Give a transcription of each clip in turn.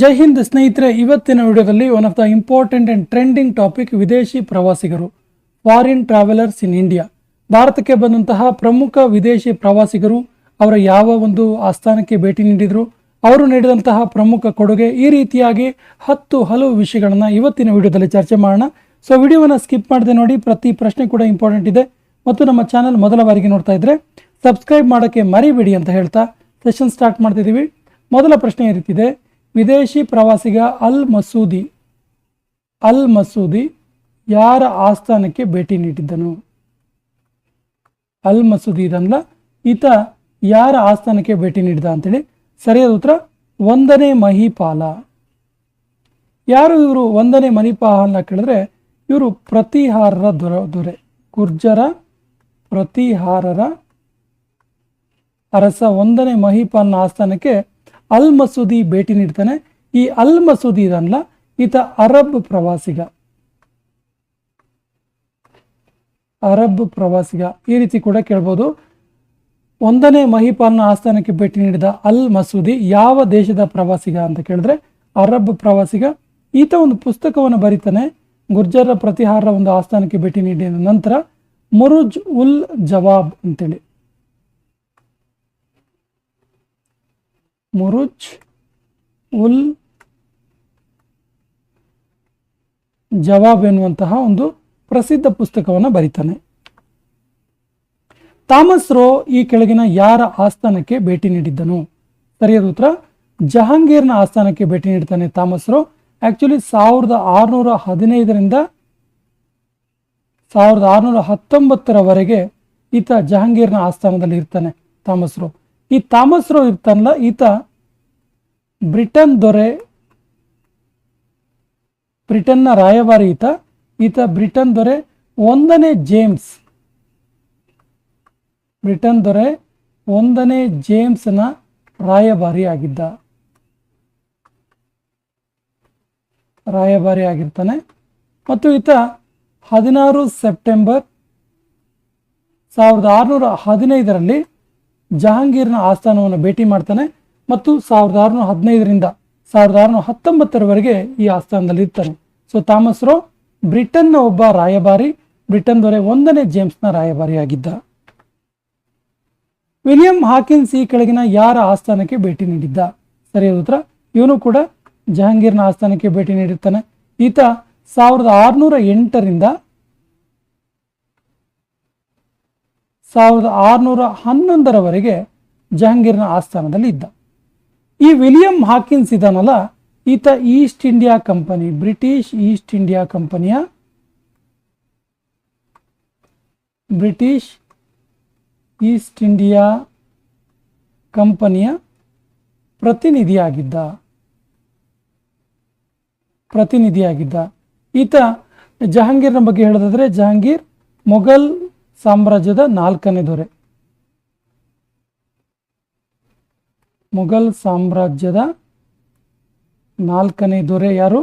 ಜೈ ಹಿಂದ್ ಸ್ನೇಹಿತರೆ, ಇವತ್ತಿನ ವಿಡಿಯೋದಲ್ಲಿ one of the important and trending topic ವಿದೇಶಿ ಪ್ರವಾಸಿಗರು ಫಾರಿನ್ ಟ್ರಾವೆಲರ್ಸ್ ಇನ್ ಇಂಡಿಯಾ ಭಾರತಕ್ಕೆ ಬಂದಂತಹ ಪ್ರಮುಖ ವಿದೇಶಿ ಪ್ರವಾಸಿಗರು ಅವರ ಯಾವ ಒಂದು ಆಸ್ಥಾನಕ್ಕೆ ಭೇಟಿ ನೀಡಿದರು, ಅವರು ನೀಡಿದಂತಹ ಪ್ರಮುಖ ಕೊಡುಗೆ ಈ ರೀತಿಯಾಗಿ ಹತ್ತು ಹಲವು ವಿಷಯಗಳನ್ನು ಇವತ್ತಿನ ವಿಡಿಯೋದಲ್ಲಿ ಚರ್ಚೆ ಮಾಡೋಣ. ಸೊ ವಿಡಿಯೋವನ್ನು ಸ್ಕಿಪ್ ಮಾಡದೆ ನೋಡಿ, ಪ್ರತಿ ಪ್ರಶ್ನೆ ಕೂಡ ಇಂಪಾರ್ಟೆಂಟ್ ಇದೆ. ಮತ್ತು ನಮ್ಮ ಚಾನಲ್ ಮೊದಲ ಬಾರಿಗೆ ನೋಡ್ತಾ ಇದ್ರೆ ಸಬ್ಸ್ಕ್ರೈಬ್ ಮಾಡೋಕ್ಕೆ ಮರಿಬೇಡಿ ಅಂತ ಹೇಳ್ತಾ ಸೆಷನ್ ಸ್ಟಾರ್ಟ್ ಮಾಡ್ತಿದ್ದೀವಿ. ಮೊದಲ ಪ್ರಶ್ನೆ ಈ ವಿದೇಶಿ ಪ್ರವಾಸಿಗ ಅಲ್ ಮಸೂದಿ ಅಲ್ ಮಸೂದಿ ಯಾರ ಆಸ್ಥಾನಕ್ಕೆ ಭೇಟಿ ನೀಡಿದ್ದನು? ಅಲ್ ಮಸೂದಿ ಇದನ್ನ ಈತ ಯಾರ ಆಸ್ಥಾನಕ್ಕೆ ಭೇಟಿ ನೀಡಿದ ಅಂತೇಳಿ ಸರಿಯಾದ ಉತ್ತರ, ಒಂದನೇ ಮಹಿಪಾಲ. ಯಾರು ಇವರು ಒಂದನೇ ಮಣಿಪಾಲನ ಕೇಳಿದ್ರೆ, ಇವರು ಪ್ರತಿಹಾರರ ದೊರೆ ದೊರೆ, ಗುರ್ಜರ ಪ್ರತಿಹಾರರ ಅರಸ ಒಂದನೇ ಮಹಿಪಾಲನ ಆಸ್ಥಾನಕ್ಕೆ ಅಲ್ ಮಸೂದಿ ಭೇಟಿ ನೀಡ್ತಾನೆ. ಈ ಅಲ್ ಮಸೂದಿ ಇದನ್ನಲ್ಲ ಈತ ಅರಬ್ ಪ್ರವಾಸಿಗ. ಅರಬ್ ಪ್ರವಾಸಿಗ. ಈ ರೀತಿ ಕೂಡ ಕೇಳ್ಬೋದು. ಒಂದನೇ ಮಹಿಪಾಲನ ಆಸ್ಥಾನಕ್ಕೆ ಭೇಟಿ ನೀಡಿದ ಅಲ್ ಮಸೂದಿ ಯಾವ ದೇಶದ ಪ್ರವಾಸಿಗ ಅಂತ ಕೇಳಿದ್ರೆ, ಅರಬ್ ಪ್ರವಾಸಿಗ. ಈತ ಒಂದು ಪುಸ್ತಕವನ್ನು ಬರೀತಾನೆ. ಗುರ್ಜರ ಪ್ರತಿಹಾರ ಒಂದು ಆಸ್ಥಾನಕ್ಕೆ ಭೇಟಿ ನೀಡಿದ ನಂತರ ಮುರುಜ್ ಉಲ್ ಜವಾಬ್ ಅಂತೇಳಿ. ಮುರುಜ್ ಉಲ್ ಜವಾಬ್ ಎನ್ನುವಂತಹ ಒಂದು ಪ್ರಸಿದ್ಧ ಪುಸ್ತಕವನ್ನು ಬರೀತಾನೆ. ಥಾಮಸ್ ರೋ ಈ ಕೆಳಗಿನ ಯಾರ ಆಸ್ಥಾನಕ್ಕೆ ಭೇಟಿ ನೀಡಿದ್ದನು? ಸರಿಯಾದ ಉತ್ತರ, ಜಹಾಂಗೀರ್ನ ಆಸ್ಥಾನಕ್ಕೆ ಭೇಟಿ ನೀಡ್ತಾನೆ ಥಾಮಸ್ ರೋ. ಆಕ್ಚುಲಿ ಸಾವಿರದ ಆರುನೂರ ಹದಿನೈದರಿಂದ ಸಾವಿರದ ಆರುನೂರ ಹತ್ತೊಂಬತ್ತರವರೆಗೆ ಈತ ಜಹಾಂಗೀರ್ನ ಆಸ್ಥಾನದಲ್ಲಿ ಇರ್ತಾನೆ ಥಾಮಸ್ ರೋ. ಈ ಥಾಮಸ್ ರೋ ಇರ್ತಾನಲ್ಲ, ಈತ ಬ್ರಿಟನ್ ದೊರೆ, ಬ್ರಿಟನ್ನ ರಾಯಭಾರಿ ಈತ. ಈತ ಬ್ರಿಟನ್ ದೊರೆ, ಒಂದನೇ ಜೇಮ್ಸ್. ಬ್ರಿಟನ್ ದೊರೆ, ಒಂದನೇ ಜೇಮ್ಸ್ನ ರಾಯಭಾರಿ ಆಗಿದ್ದ. ರಾಯಭಾರಿ ಆಗಿರ್ತಾನೆ. ಮತ್ತು ಈತ ಹದಿನಾರು ಸೆಪ್ಟೆಂಬರ್ ಸಾವಿರದ ಆರುನೂರ ಹದಿನೈದರಲ್ಲಿ ಜಹಾಂಗೀರ್ನ ಆಸ್ಥಾನವನ್ನು ಭೇಟಿ ಮಾಡ್ತಾನೆ ಮತ್ತು ಸಾವಿರದ ಆರುನೂರ ಹದಿನೈದರಿಂದ ಸಾವಿರದ ಆರುನೂರ ಹತ್ತೊಂಬತ್ತರವರೆಗೆ ಈ ಆಸ್ಥಾನದಲ್ಲಿ ಇರ್ತಾನೆ. ಸೊ ಥಾಮಸ್ ರೋ ಬ್ರಿಟನ್ನ ಒಬ್ಬ ರಾಯಭಾರಿ ಬ್ರಿಟನ್ ದೊರೆ ಒಂದನೇ ಜೇಮ್ಸ್ನ ರಾಯಭಾರಿಯಾಗಿದ್ದ. ವಿಲಿಯಂ ಹಾಕಿನ್ಸ್ ಈ ಕೆಳಗಿನ ಯಾರ ಆಸ್ಥಾನಕ್ಕೆ ಭೇಟಿ ನೀಡಿದ್ದ? ಸರಿಯಾದ ಉತ್ತರ? ಇವನು ಕೂಡ ಜಹಾಂಗೀರ್ನ ಆಸ್ಥಾನಕ್ಕೆ ಭೇಟಿ ನೀಡುತ್ತಾನೆ ಈತ ಸಾವಿರದ ಆರುನೂರ ಎಂಟರಿಂದ ಸಾವಿರದ ಆರುನೂರ ಹನ್ನೊಂದರವರೆಗೆ ಜಹಾಂಗೀರ್ನ ಆಸ್ಥಾನದಲ್ಲಿ ಇದ್ದ. ಈ ವಿಲಿಯಂ ಹಾಕಿನ್ಸ್ ಇದಾನಲ್ಲ ಈತ East India company, British East India ಕಂಪನಿಯ ಬ್ರಿಟಿಷ್ ಈಸ್ಟ್ ಇಂಡಿಯಾ ಕಂಪನಿಯ ಪ್ರತಿನಿಧಿಯಾಗಿದ್ದ. ಪ್ರತಿನಿಧಿಯಾಗಿದ್ದ. ಈತ ಜಹಾಂಗೀರ್ನ ಬಗ್ಗೆ ಹೇಳೋದಾದ್ರೆ, ಜಹಾಂಗೀರ್ ಮೊಘಲ್ ಸಾಮ್ರಾಜ್ಯದ ನಾಲ್ಕನೇ ದೊರೆ. ಮೊಘಲ್ ಸಾಮ್ರಾಜ್ಯದ ನಾಲ್ಕನೇ ದೊರೆ ಯಾರು?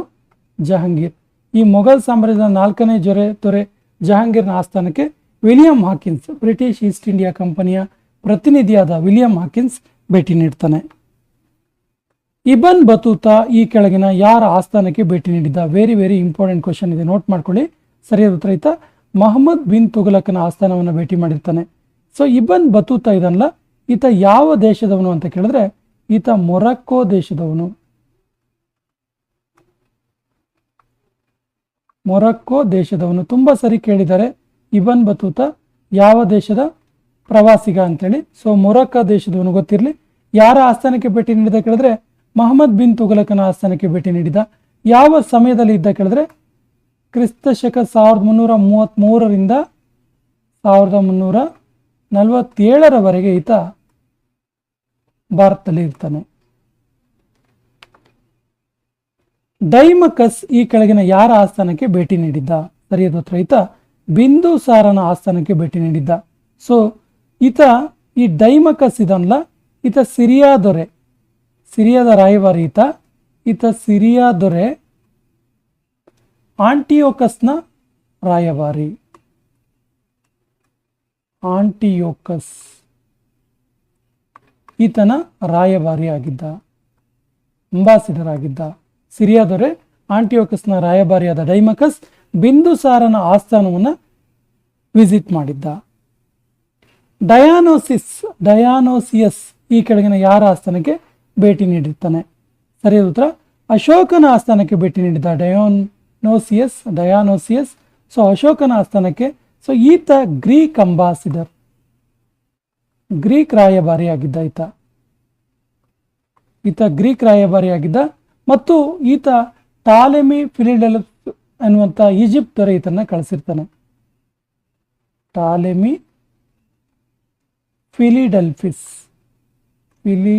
ಜಹಾಂಗೀರ್. ಈ ಮೊಘಲ್ ಸಾಮ್ರಾಜ್ಯದ ನಾಲ್ಕನೇ ದೊರೆ ದೊರೆ ಜಹಾಂಗೀರ್ನ ಆಸ್ಥಾನಕ್ಕೆ William Hawkins, British East India ಕಂಪನಿಯ ಪ್ರತಿನಿಧಿಯಾದ ವಿಲಿಯಂ ಹಾಕಿನ್ಸ್ ಭೇಟಿ ನೀಡ್ತಾನೆ. ಇಬನ್ ಬತೂತಾ ಈ ಕೆಳಗಿನ ಯಾರ ಆಸ್ಥಾನಕ್ಕೆ ಭೇಟಿ ನೀಡಿದ್ದ? ವೆರಿ ವೆರಿ ಇಂಪಾರ್ಟೆಂಟ್ ಕ್ವಶನ್ ಇದೆ. ನೋಟ್ ಮಾಡ್ಕೊಳ್ಳಿ. ಸರಿಯಾದ ಉತ್ತರ ಈತ ಮಹಮ್ಮದ್ ಬಿನ್ ತುಘಲಕ್ನ ಆಸ್ಥಾನವನ್ನು ಭೇಟಿ ಮಾಡಿರ್ತಾನೆ. ಸೊ ಇಬನ್ ಬತೂತ ಇದನ್ನಲ್ಲ ಈತ ಯಾವ ದೇಶದವನು ಅಂತ ಕೇಳಿದ್ರೆ, ಈತ ಮೊರಕ್ಕೋ ದೇಶದವನು. ಮೊರಕ್ಕೋ ದೇಶದವನು. ತುಂಬಾ ಸರಿ ಕೇಳಿದ್ದಾರೆ ಇಬನ್ ಬತೂತ ಯಾವ ದೇಶದ ಪ್ರವಾಸಿಗ ಅಂತೇಳಿ. ಸೊ ಮೊರಕ್ಕೋ ದೇಶದವನು ಗೊತ್ತಿರಲಿ. ಯಾರ ಆಸ್ಥಾನಕ್ಕೆ ಭೇಟಿ ನೀಡಿದ ಕೇಳಿದ್ರೆ, ಮಹಮ್ಮದ್ ಬಿನ್ ತುಘಲಕನ ಆಸ್ಥಾನಕ್ಕೆ ಭೇಟಿ ನೀಡಿದ. ಯಾವ ಸಮಯದಲ್ಲಿ ಇದ್ದ ಕೇಳಿದ್ರೆ ಕ್ರಿಸ್ತ ಶಕ ಸಾವಿರದ ಮುನ್ನೂರ ಮೂವತ್ತ್ಮೂರರಿಂದ ಸಾವಿರದ ಮುನ್ನೂರ ನಲವತ್ತೇಳರವರೆಗೆ ಈತ ಭಾರತದಲ್ಲಿ ಇರ್ತಾನೆ. ಡೈಮಕಸ್ ಈ ಕೆಳಗಿನ ಯಾರ ಆಸ್ಥಾನಕ್ಕೆ ಭೇಟಿ ನೀಡಿದ್ದ? ಸರಿಯಾದ ಉತ್ತರ, ಈತ ಬಿಂದುಸಾರನ ಆಸ್ಥಾನಕ್ಕೆ ಭೇಟಿ ನೀಡಿದ್ದ. ಸೊ ಈತ ಈ ಡೈಮಕಸ್ ಇದನ್ನಲ್ಲ ಈತ ಸಿರಿಯಾ ದೊರೆ, ಸಿರಿಯಾದ ರಾಯವಾರ ಈತ ಈತ ಸಿರಿಯಾ ದೊರೆ ಆಂಟಿಯೋಕಸ್ನ ರಾಯಭಾರಿ. ಆಂಟಿಯೋಕಸ್. ಈತನ ರಾಯಭಾರಿ ಆಗಿದ್ದ ಅಂಬಾಸಿಡರ್ ಆಗಿದ್ದ ಸಿರಿಯಾ ದೊರೆ ಆಂಟಿಯೋಕಸ್ನ ರಾಯಭಾರಿಯಾದ ಡೈಮಕಸ್ ಬಿಂದುಸಾರನ ಆಸ್ಥಾನವನ್ನು ವಿಸಿಟ್ ಮಾಡಿದ್ದ. ಡಯಾನೋಸಿಸ್, ಡಯಾನೋಸಿಯಸ್ ಈ ಕೆಳಗಿನ ಯಾರ ಆಸ್ಥಾನಕ್ಕೆ ಭೇಟಿ ನೀಡಿರ್ತಾನೆ? ಸರಿಯಾದ ಉತ್ತರ, ಅಶೋಕನ ಆಸ್ಥಾನಕ್ಕೆ ಭೇಟಿ ನೀಡಿದ ಡಯಾನೋಸಿಯಸ್ ಡಯಾನೋಸಿಯಸ್ ಸೊ ಅಶೋಕನ ಆಸ್ಥಾನಕ್ಕೆ ಸೊ ಈತ ಗ್ರೀಕ್ ಅಂಬಾಸಿಡರ್. ಗ್ರೀಕ್ ರಾಯಭಾರಿಯಾಗಿದ್ದ ಈತ. ಈತ ಗ್ರೀಕ್ ರಾಯಭಾರಿಯಾಗಿದ್ದ. ಮತ್ತು ಈತ ಟಾಲೆಮಿ ಫಿಲಿಡೆಲ್ ಅನ್ನುವಂಥ ಈಜಿಪ್ಟ್ ದೊರೆ ಈತನ ಕಳಿಸಿರ್ತಾನೆ. ಟಾಲೆಮಿ ಫಿಲಿಡೆಲ್ಫಿಸ್. ಫಿಲಿ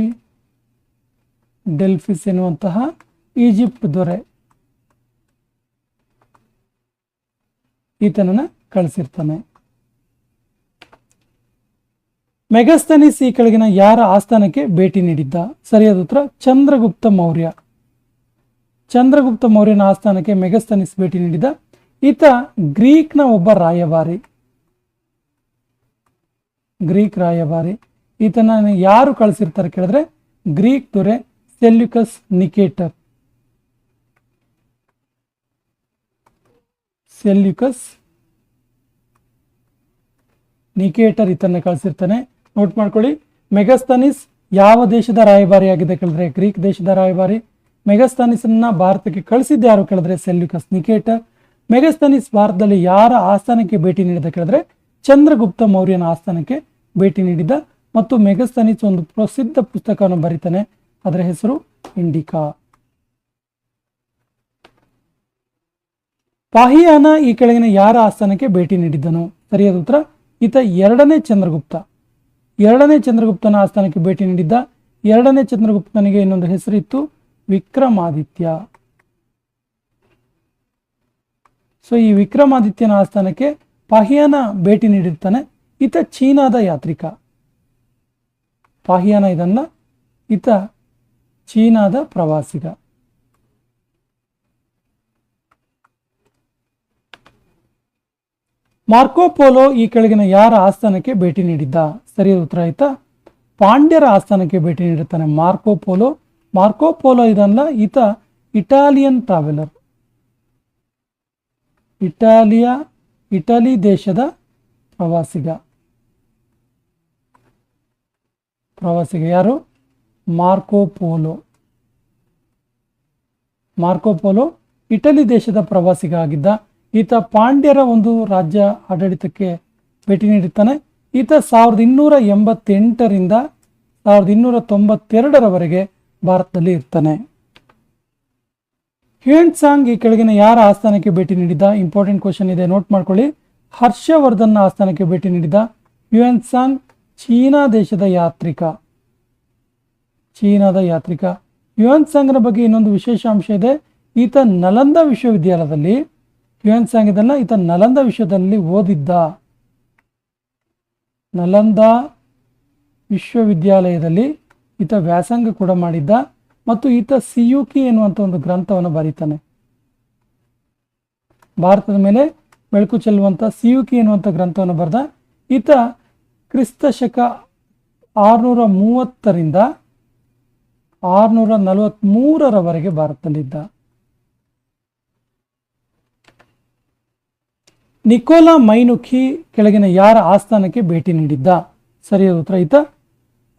ಡೆಲ್ಫಿಸ್ ಎನ್ನುವಂತಹ ಈಜಿಪ್ಟ್ ದೊರೆ. ಈತನನ್ನ ಕಳಿಸಿರ್ತಾನೆ. ಮೆಗಸ್ತನಿಸ್ ಈ ಕೆಳಗಿನ ಯಾರ ಆಸ್ಥಾನಕ್ಕೆ ಭೇಟಿ ನೀಡಿದ್ದ? ಸರಿಯಾದ ಉತ್ತರ, ಚಂದ್ರಗುಪ್ತ ಮೌರ್ಯ. ಚಂದ್ರಗುಪ್ತ ಮೌರ್ಯನ ಆಸ್ಥಾನಕ್ಕೆ ಮೆಗಸ್ತನಿಸ್ ಭೇಟಿ ನೀಡಿದ ಈತ ಗ್ರೀಕ್ನ ಒಬ್ಬ ರಾಯಭಾರಿ. ಗ್ರೀಕ್ ರಾಯಭಾರಿ. ಈತನ ಯಾರು ಕಳಿಸಿರ್ತಾರೆ ಕೇಳಿದ್ರೆ, ಗ್ರೀಕ್ ದೊರೆ ಸೆಲ್ಯುಕಸ್ ನಿಕೇಟರ್. ಸೆಲ್ಯುಕಸ್ ನಿಕೇಟರ್ ಇತನ್ನ ಕಳಿಸಿರ್ತಾನೆ. ನೋಟ್ ಮಾಡ್ಕೊಳ್ಳಿ. ಮೆಗಸ್ತನಿಸ್ ಯಾವ ದೇಶದ ರಾಯಭಾರಿ ಆಗಿದೆ ಕೇಳಿದ್ರೆ? ಗ್ರೀಕ್ ದೇಶದ ರಾಯಭಾರಿ. ಮೆಗಸ್ತನಿಸನ್ನ ಭಾರತಕ್ಕೆ ಕಳಿಸಿದ್ದು ಯಾರು ಕೇಳಿದ್ರೆ? ಸೆಲ್ಯುಕಸ್ ನಿಕೇಟರ್. ಮೆಗಸ್ತನಿಸ್ ಭಾರತದಲ್ಲಿ ಯಾರ ಆಸ್ಥಾನಕ್ಕೆ ಭೇಟಿ ನೀಡಿದ ಕೇಳಿದ್ರೆ? ಚಂದ್ರಗುಪ್ತ ಮೌರ್ಯನ ಆಸ್ಥಾನಕ್ಕೆ ಭೇಟಿ ನೀಡಿದ ಮತ್ತು ಮೆಗಸ್ತನಿಸ್ ಒಂದು ಪ್ರಸಿದ್ಧ ಪುಸ್ತಕವನ್ನು ಬರೀತಾನೆ. ಅದರ ಹೆಸರು ಇಂಡಿಕಾ. ಪಾಹಿಯಾನ ಈ ಕೆಳಗಿನ ಯಾರ ಆಸ್ಥಾನಕ್ಕೆ ಭೇಟಿ ನೀಡಿದ್ದನು? ಸರಿಯಾದ ಉತ್ತರ, ಈತ ಎರಡನೇ ಚಂದ್ರಗುಪ್ತ. ಎರಡನೇ ಚಂದ್ರಗುಪ್ತನ ಆಸ್ಥಾನಕ್ಕೆ ಭೇಟಿ ನೀಡಿದ್ದ ಎರಡನೇ ಚಂದ್ರಗುಪ್ತನಿಗೆ ಇನ್ನೊಂದು ಹೆಸರಿತ್ತು ವಿಕ್ರಮಾದಿತ್ಯ. ಸೊ ಈ ವಿಕ್ರಮಾದಿತ್ಯನ ಆಸ್ಥಾನಕ್ಕೆ ಪಾಹಿಯಾನ ಭೇಟಿ ನೀಡಿರ್ತಾನೆ ಈತ ಚೀನಾದ ಯಾತ್ರಿಕ. ಪಾಹಿಯಾನ ಇದನ್ನ ಈತ ಚೀನಾದ ಪ್ರವಾಸಿಗ. ಮಾರ್ಕೋಪೋಲೋ ಈ ಕೆಳಗಿನ ಯಾರ ಆಸ್ಥಾನಕ್ಕೆ ಭೇಟಿ ನೀಡಿದ್ದ? ಸರಿಯಾದ ಉತ್ತರ ಆಯ್ತಾ? ಪಾಂಡ್ಯರ ಆಸ್ಥಾನಕ್ಕೆ ಭೇಟಿ ನೀಡುತ್ತಾನೆ ಮಾರ್ಕೋಪೋಲೋ ಮಾರ್ಕೋಪೋಲೋ ಇದನ್ನ ಈತ ಇಟಾಲಿಯನ್ ಟ್ರಾವೆಲರ್. ಇಟಾಲಿಯ, ಇಟಲಿ ದೇಶದ ಪ್ರವಾಸಿಗ. ಪ್ರವಾಸಿಗ ಯಾರು? ಮಾರ್ಕೋಪೋಲೋ ಮಾರ್ಕೋಪೋಲೋ ಇಟಲಿ ದೇಶದ ಪ್ರವಾಸಿಗ ಆಗಿದ್ದ. ಈತ ಪಾಂಡ್ಯರ ಒಂದು ರಾಜ್ಯ ಆಡಳಿತಕ್ಕೆ ಭೇಟಿ ನೀಡುತ್ತಾನೆ. ಈತ ಸಾವಿರದ ಇನ್ನೂರ ಎಂಬತ್ತೆಂಟರಿಂದ ಸಾವಿರದ ಇನ್ನೂರ ತೊಂಬತ್ತೆರಡರವರೆಗೆ ಭಾರತದಲ್ಲಿ ಇರ್ತಾನೆ. ಹ್ಯೂಂಟ್ ಸಾಂಗ್ ಈ ಕೆಳಗಿನ ಯಾರ ಆಸ್ಥಾನಕ್ಕೆ ಭೇಟಿ ನೀಡಿದ? ಇಂಪಾರ್ಟೆಂಟ್ ಕ್ವಶನ್ ಇದೆ ನೋಟ್ ಮಾಡ್ಕೊಳ್ಳಿ. ಹರ್ಷವರ್ಧನ್ ಆಸ್ಥಾನಕ್ಕೆ ಭೇಟಿ ನೀಡಿದ ಹ್ಯೂನ್ ಸಾಂಗ್ ಚೀನಾ ದೇಶದ ಯಾತ್ರಿಕ. ಚೀನಾದ ಯಾತ್ರಿಕ. ಯುವನ್ ಸಾಂಗ್ನ ಬಗ್ಗೆ ಇನ್ನೊಂದು ವಿಶೇಷ ಅಂಶ ಇದೆ. ಈತ ನಲಂದ ವಿಶ್ವವಿದ್ಯಾಲಯದಲ್ಲಿ ಹ್ಯೂನ್ ಸಾಂಗಿದಲ್ಲ ಇದನ್ನ ಈತ ನಲಂದ ವಿಶ್ವದಲ್ಲಿ ಓದಿದ್ದ. ನಲಂದ ವಿಶ್ವವಿದ್ಯಾಲಯದಲ್ಲಿ ಈತ ವ್ಯಾಸಂಗ ಕೂಡ ಮಾಡಿದ್ದ ಮತ್ತು ಈತ ಸಿಯುಕಿ ಎನ್ನುವಂಥ ಒಂದು ಗ್ರಂಥವನ್ನು ಬರೀತಾನೆ. ಭಾರತದ ಮೇಲೆ ಬೆಳಕು ಚೆಲ್ಲುವಂಥ ಸಿಯುಕಿ ಎನ್ನುವಂಥ ಗ್ರಂಥವನ್ನು ಬರೆದ. ಈತ ಕ್ರಿಸ್ತ ಶಕ ಆರುನೂರ ಮೂವತ್ತರಿಂದ ಆರುನೂರ ನಲವತ್ತ್ಮೂರರವರೆಗೆ ಭಾರತದಲ್ಲಿದ್ದ. ನಿಕೋಲಾ ಮೈನುಖಿ ಕೆಳಗಿನ ಯಾರ ಆಸ್ಥಾನಕ್ಕೆ ಭೇಟಿ ನೀಡಿದ್ದ? ಸರಿಯಾದ ಉತ್ತರ ಈತ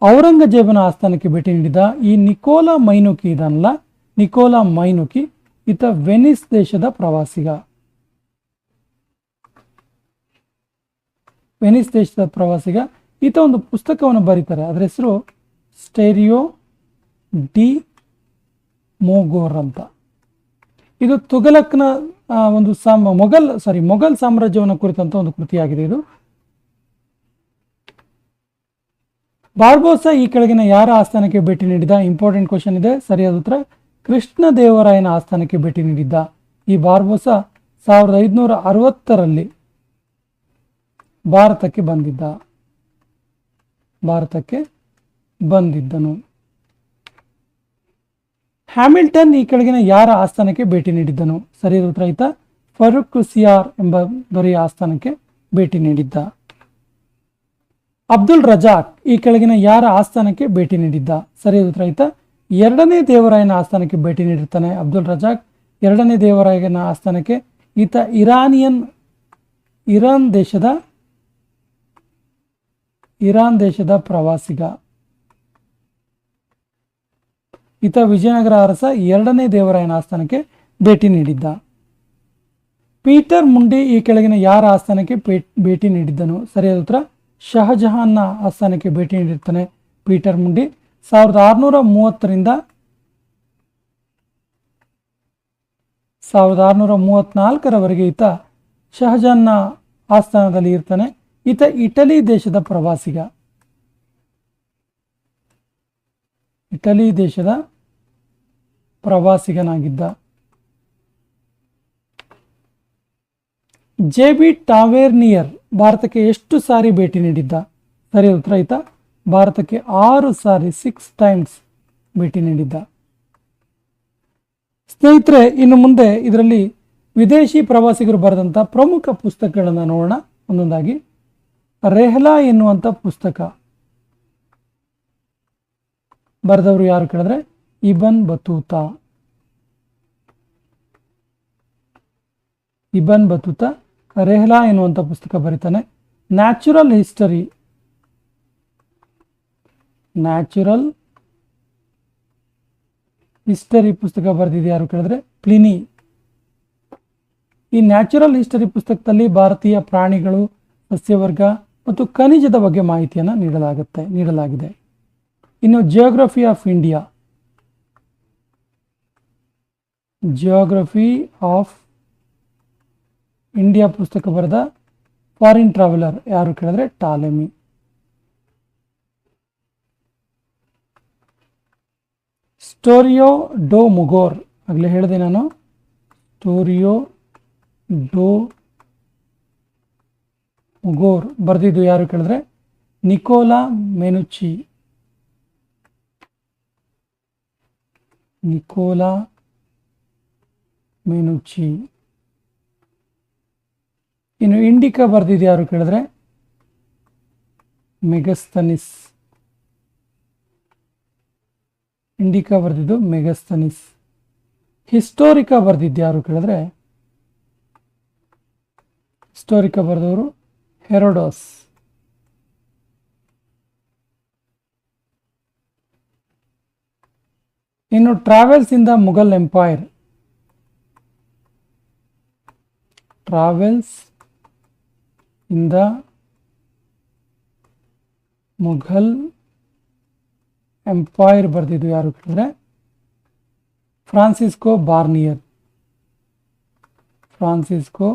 ಔರಂಗಜೇಬನ ಆಸ್ಥಾನಕ್ಕೆ ಭೇಟಿ ನೀಡಿದ ಈ ನಿಕೋಲಾ ಮೈನುಕಿ ಇದನ್ನಲ್ಲ, ನಿಕೋಲಾ ಮೈನುಕಿ ಈತ ವೆನಿಸ್ ದೇಶದ ಪ್ರವಾಸಿಗ. ವೆನಿಸ್ ದೇಶದ ಪ್ರವಾಸಿಗ. ಈತ ಒಂದು ಪುಸ್ತಕವನ್ನು ಬರೀತಾರೆ. ಅದರ ಹೆಸರು ಸ್ಟೇರಿಯೋ ಡಿ ಮೋಗೋರ್ ಅಂತ. ಇದು ತುಗಲಕ್ನ ಒಂದು ಸಾಮ, ಮೊಘಲ್ ಸಾರಿ ಮೊಘಲ್ ಸಾಮ್ರಾಜ್ಯವನ್ನು ಕುರಿತಂತ ಒಂದು ಕೃತಿಯಾಗಿದೆ ಇದು. ಬಾರ್ಬೋಸ ಈ ಕೆಳಗಿನ ಯಾರ ಆಸ್ಥಾನಕ್ಕೆ ಭೇಟಿ ನೀಡಿದ? ಇಂಪಾರ್ಟೆಂಟ್ ಕ್ವಶನ್ ಇದೆ, ಸರಿಯಾದ ಉತ್ತರ. ಕೃಷ್ಣ ದೇವರಾಯನ ಆಸ್ಥಾನಕ್ಕೆ ಭೇಟಿ ನೀಡಿದ್ದ. ಈ ಬಾರ್ಬೋಸ ಸಾವಿರದ ಐದುನೂರ ಅರವತ್ತರಲ್ಲಿ ಭಾರತಕ್ಕೆ ಬಂದಿದ್ದ. ಭಾರತಕ್ಕೆ ಬಂದಿದ್ದನು. ಹ್ಯಾಮಿಲ್ಟನ್ ಈ ಕೆಳಗಿನ ಯಾರ ಆಸ್ಥಾನಕ್ಕೆ ಭೇಟಿ ನೀಡಿದ್ದನು? ಸರಿ ಉತ್ತರ ಆಯ್ತಾ? ಫರೂಕ್ ಸಿಯಾರ್ ಎಂಬ ದೊರೆಯ ಆಸ್ಥಾನಕ್ಕೆ ಭೇಟಿ ನೀಡಿದ್ದ. ಅಬ್ದುಲ್ ರಜಾಕ್ ಈ ಕೆಳಗಿನ ಯಾರ ಆಸ್ಥಾನಕ್ಕೆ ಭೇಟಿ ನೀಡಿದ್ದ? ಸರಿ ಉತ್ತರ ಆಯ್ತಾ? ಎರಡನೇ ದೇವರಾಯನ ಆಸ್ಥಾನಕ್ಕೆ ಭೇಟಿ ನೀಡಿರ್ತಾನೆ ಅಬ್ದುಲ್ ರಜಾಕ್. ಎರಡನೇ ದೇವರಾಯನ ಆಸ್ಥಾನಕ್ಕೆ ಈತ ಇರಾನಿಯನ್, ಇರಾನ್ ದೇಶದ ಇರಾನ್ ದೇಶದ ಪ್ರವಾಸಿಗ. ಈತ ವಿಜಯನಗರ ಅರಸ ಎರಡನೇ ದೇವರಾಯನ ಆಸ್ಥಾನಕ್ಕೆ ಭೇಟಿ ನೀಡಿದ್ದ. ಪೀಟರ್ ಮುಂಡಿ ಈ ಕೆಳಗಿನ ಯಾರ ಆಸ್ಥಾನಕ್ಕೆ ಭೇಟಿ ನೀಡಿದ್ದನು ಸರಿಯಾದ ಉತ್ತರ ಶಹಜಹಾನ್ನ ಆಸ್ಥಾನಕ್ಕೆ ಭೇಟಿ ನೀಡಿರ್ತಾನೆ ಪೀಟರ್ ಮುಂಡಿ. ಸಾವಿರದ ಆರುನೂರ ಮೂವತ್ತರಿಂದ ಸಾವಿರದ ಆರುನೂರ ಮೂವತ್ನಾಲ್ಕರವರೆಗೆ ಈತ ಶಹಜಹಾನ್ನ ಆಸ್ಥಾನದಲ್ಲಿ ಇರ್ತಾನೆ. ಈತ ಇಟಲಿ ದೇಶದ ಪ್ರವಾಸಿಗ. ಇಟಲಿ ದೇಶದ ಪ್ರವಾಸಿಗನಾಗಿದ್ದ. ಜೆ ಬಿ ಟಾವೇರ್ನಿಯರ್ ಭಾರತಕ್ಕೆ ಎಷ್ಟು ಸಾರಿ ಭೇಟಿ ನೀಡಿದ್ದ? ಸರಿ ಉತ್ತರ ಆಯ್ತಾ. ಭಾರತಕ್ಕೆ ಆರು ಸಾರಿ ಸಿಕ್ಸ್ ಟೈಮ್ಸ್ ಭೇಟಿ ನೀಡಿದ್ದ. ಸ್ನೇಹಿತರೆ, ಇನ್ನು ಮುಂದೆ ಇದರಲ್ಲಿ ವಿದೇಶಿ ಪ್ರವಾಸಿಗರು ಬರೆದಂಥ ಪ್ರಮುಖ ಪುಸ್ತಕಗಳನ್ನು ನೋಡೋಣ. ಒಂದೊಂದಾಗಿ, ರೆಹ್ಲಾ ಎನ್ನುವಂಥ ಪುಸ್ತಕ. ಬರೆದವರು ಯಾರು ಕೇಳಿದ್ರೆ? ಇಬನ್ ಬತೂತಾ. ಇಬನ್ ಬತೂತಾ ರೆಹ್ಲಾ ಎನ್ನುವಂಥ ಪುಸ್ತಕ ಬರೀತಾನೆ. ನ್ಯಾಚುರಲ್ ಹಿಸ್ಟರಿ ನ್ಯಾಚುರಲ್ ಹಿಸ್ಟರಿ ಪುಸ್ತಕ ಬರೆದಿದೆ ಯಾರು ಕೇಳಿದ್ರೆ? ಪ್ಲಿನಿ. ಈ ನ್ಯಾಚುರಲ್ ಹಿಸ್ಟರಿ ಪುಸ್ತಕದಲ್ಲಿ ಭಾರತೀಯ ಪ್ರಾಣಿಗಳು, ಸಸ್ಯವರ್ಗ ಮತ್ತು ಖನಿಜದ ಬಗ್ಗೆ ಮಾಹಿತಿಯನ್ನು ನೀಡಲಾಗುತ್ತೆ, ನೀಡಲಾಗಿದೆ. ಇನ್ನು geography of India geography of India ಪುಸ್ತಕ ಬರೆದ ಫಾರಿನ್ ಟ್ರಾವೆಲರ್ ಯಾರು ಕೇಳಿದ್ರೆ ಟಾಲೆಮಿ. ಸ್ಟೋರಿಯೋ ಡೋ ಮುಗೋರ್ ಆಗಲೇ ಹೇಳಿದೆ ನಾನು. ಸ್ಟೋರಿಯೋ ಡೋ ಮುಗೋರ್ ಬರೆದಿದ್ದು ಯಾರು ಕೇಳಿದ್ರೆ? ನಿಕೋಲಾ ಮೆನುಚಿ ನಿಕೋಲಾ ಮೆನುಚಿ ಇನ್ನು ಇಂಡಿಕಾ ಬರೆದಿದ್ದು ಯಾರು ಕೇಳಿದ್ರೆ? ಮೆಗಸ್ತನಿಸ್ ಇಂಡಿಕಾ ಬರೆದಿದ್ದು ಮೆಗಸ್ತನಿಸ್ ಹಿಸ್ಟೋರಿಕಾ ಬರೆದಿದ್ದು ಯಾರು ಕೇಳಿದ್ರೆ? ಹಿಸ್ಟೋರಿಕಾ ಬರೆದವರು ಹೆರೋಡೋಸ್ ಇನ್ನು travels in the Mughal empire travels in the Mughal empire ಬರೆದಿದ್ದು ಯಾರು ಕೇಳಿದ್ರೆ ಫ್ರಾನ್ಸಿಸ್ಕೋ ಬಾರ್ನಿಯರ್. ಫ್ರಾನ್ಸಿಸ್ಕೋ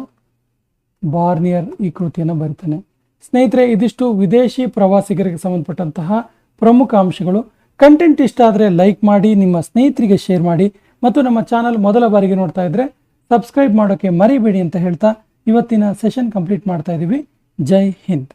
ಬಾರ್ನಿಯರ್ ಈ ಕೃತಿಯನ್ನು ಬರೀತಾನೆ. ಸ್ನೇಹಿತರೆ, ಇದಿಷ್ಟು ವಿದೇಶಿ ಪ್ರವಾಸಿಗರಿಗೆ ಸಂಬಂಧಪಟ್ಟಂತಹ ಪ್ರಮುಖ ಅಂಶಗಳು. ಕಂಟೆಂಟ್ ಇಷ್ಟ ಆದರೆ ಲೈಕ್ ಮಾಡಿ, ನಿಮ್ಮ ಸ್ನೇಹಿತರಿಗೆ ಶೇರ್ ಮಾಡಿ ಮತ್ತು ನಮ್ಮ ಚಾನಲ್ ಮೊದಲ ಬಾರಿಗೆ ನೋಡ್ತಾ ಇದ್ರೆ ಸಬ್ಸ್ಕ್ರೈಬ್ ಮಾಡೋಕ್ಕೆ ಮರಿಬೇಡಿ ಅಂತ ಹೇಳ್ತಾ ಇವತ್ತಿನ ಸೆಷನ್ ಕಂಪ್ಲೀಟ್ ಮಾಡ್ತಾ ಇದ್ದೀವಿ ಜೈ ಹಿಂದ್.